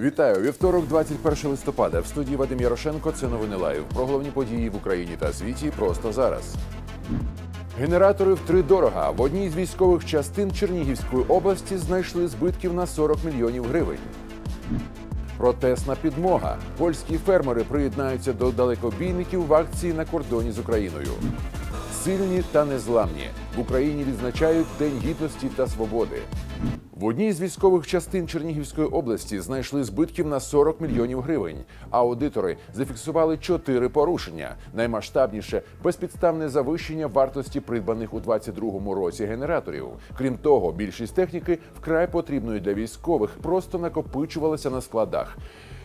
Вітаю вівторок, 21 листопада. В студії Вадим Ярошенко. Це новини лайв. Про головні події в Україні та світі просто зараз. Генератори втридорога. В одній з військових частин Чернігівської області знайшли збитків на 40 мільйонів гривень. Протесна підмога. Польські фермери приєднаються до далекобійників в акції на кордоні з Україною. Сильні та незламні в Україні відзначають День гідності та свободи. В одній з військових частин Чернігівської області знайшли збитків на 40 мільйонів гривень. Аудитори зафіксували чотири порушення. Наймасштабніше безпідставне завищення вартості придбаних у 2022 році генераторів. Крім того, більшість техніки вкрай потрібної для військових просто накопичувалася на складах.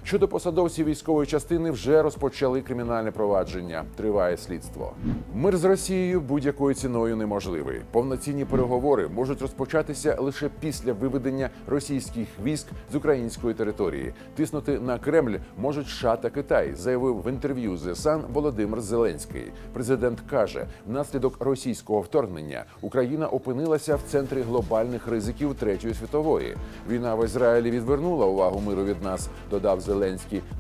Щодо посадовців військової частини вже розпочали кримінальне провадження. Триває слідство. Мир з Росією будь-якою ціною неможливий. Повноцінні переговори можуть розпочатися лише після виведення російських військ з української території. Тиснути на Кремль можуть США та Китай, заявив в інтерв'ю з Sun Володимир Зеленський. Президент каже, внаслідок російського вторгнення Україна опинилася в центрі глобальних ризиків третьої світової. Війна в Ізраїлі відвернула увагу миру від нас, додав Зеленський,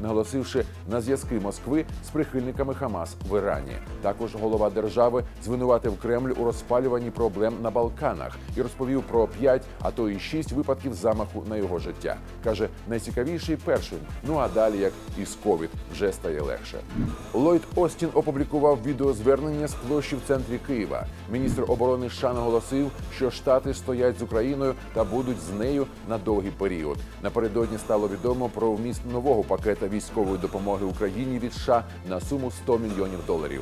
наголосивши на зв'язки Москви з прихильниками Хамас в Ірані. Також голова держави звинуватив Кремль у розпалюванні проблем на Балканах і розповів про п'ять, а то і шість випадків замаху на його життя. каже, найцікавіший перший. Ну а далі, як і з ковід, вже стає легше. Ллойд Остін опублікував відеозвернення з площі в центрі Києва. Міністр оборони США наголосив, що штати стоять з Україною та будуть з нею на довгий період. Напередодні стало відомо про вміст нового пакета військової допомоги Україні від США на суму 100 мільйонів доларів.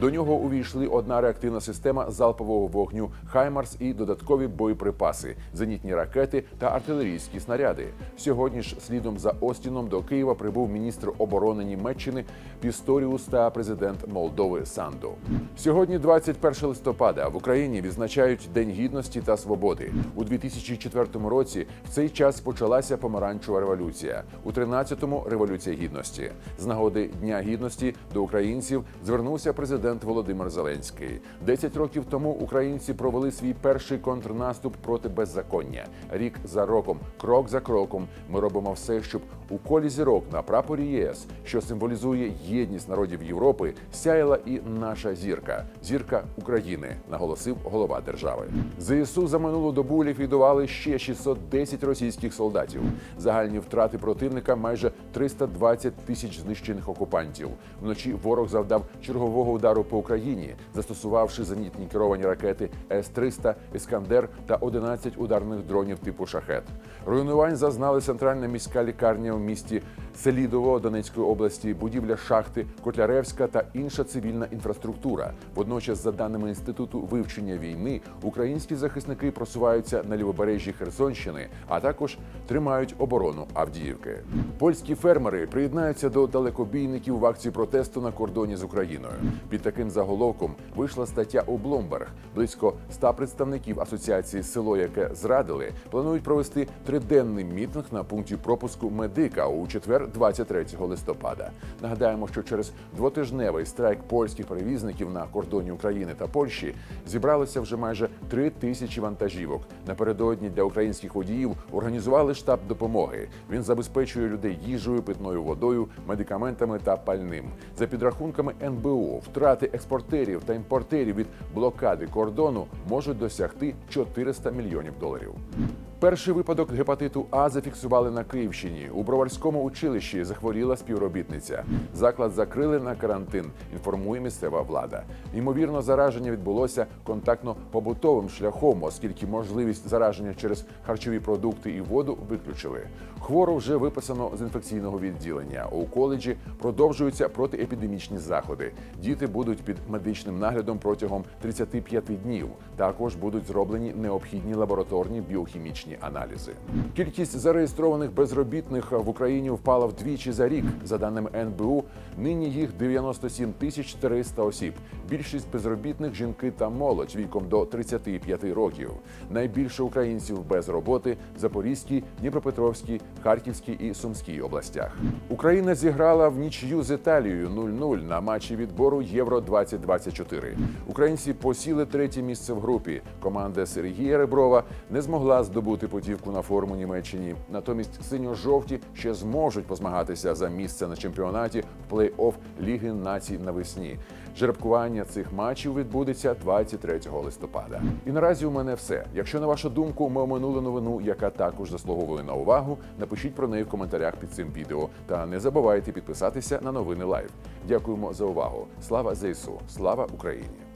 До нього увійшли одна реактивна система залпового вогню Хаймарс і додаткові боєприпаси, зенітні ракети та артилерійські снаряди. Сьогодні ж слідом за Остіном до Києва прибув міністр оборони Німеччини Пісторіус та президент Молдови Санду. Сьогодні, 21 листопада, в Україні відзначають День гідності та свободи. У 2004 році в цей час почалася помаранчева революція. У 13-му – революція гідності. З нагоди Дня гідності до українців звернувся президент Володимир Зеленський. Десять років тому українці провели свій перший контрнаступ проти беззаконня. Рік за роком, крок за кроком, ми робимо все, щоб у колі зірок на прапорі ЄС, що символізує єдність народів Європи, сяяла і наша зірка зірка України, наголосив голова держави. ЗСУ за минулу добу ліквідували ще 610 російських солдатів. Загальні втрати противника майже 320 тисяч знищених окупантів. Вночі ворог завдав чергового удару по Україні, застосувавши зенітні керовані ракети С-300, Іскандер та 11 ударних дронів типу шахет. Руйнувань зазнали центральна міська лікарня в місті Селідово Донецької області, будівля шахти, Котляревська та інша цивільна інфраструктура. Водночас, за даними інституту вивчення війни, українські захисники просуваються на лівобережжі Херсонщини, а також тримають оборону Авдіївки. Польські фермери приєднаються до далекобійників в акції протесту на кордоні з Україною. Під таким заголовком вийшла стаття у Bloomberg. Близько 100 представників асоціації село, яке зрадили, планують провести триденний мітинг на пункті пропуску медика у четвер, 23 листопада. Нагадаємо, що через двотижневий страйк польських перевізників на кордоні України та Польщі зібралося вже майже три тисячі вантажівок. Напередодні для українських водіїв організували штаб допомоги. Він забезпечує людей їжею, питною водою, медикаментами та пальним. За підрахунками НБУ, втрати експортерів та імпортерів від блокади кордону можуть досягти 400 мільйонів доларів. Перший випадок гепатиту А зафіксували на Київщині. У броварському училищі захворіла співробітниця. Заклад закрили на карантин. Інформує місцева влада. Ймовірно, зараження відбулося контактно-побутовим шляхом, оскільки можливість зараження через харчові продукти і воду виключили. Хвору вже виписано з інфекційного відділення. У коледжі продовжуються протиепідемічні заходи. Діти будуть під медичним наглядом протягом 35 днів. Також будуть зроблені необхідні лабораторні біохімічні аналізи. Кількість зареєстрованих безробітних в Україні впала вдвічі за рік. За даними НБУ, нині їх 97 тисяч 300 осіб. Більшість безробітних жінки та молодь віком до 35 років. Найбільше українців без роботи в Запорізькій, Дніпропетровській, Харківській і Сумській областях. Україна зіграла в нічю з Італією 0-0 на матчі відбору Євро 2024 Українці посіли третє місце в групі. Команда Сергія Реброва не змогла здобути путівку на форму Німеччині. Натомість синьо-жовті ще зможуть позмагатися за місце на чемпіонаті в плей-офф Ліги націй навесні. Жеребкування цих матчів відбудеться 23 листопада. І наразі у мене все. Якщо на вашу думку ми оминули новину, яка також заслуговує на увагу, напишіть про неї в коментарях під цим відео. Та не забувайте підписатися на новини Лайв. Дякуємо за увагу. Слава ЗСУ! Слава Україні!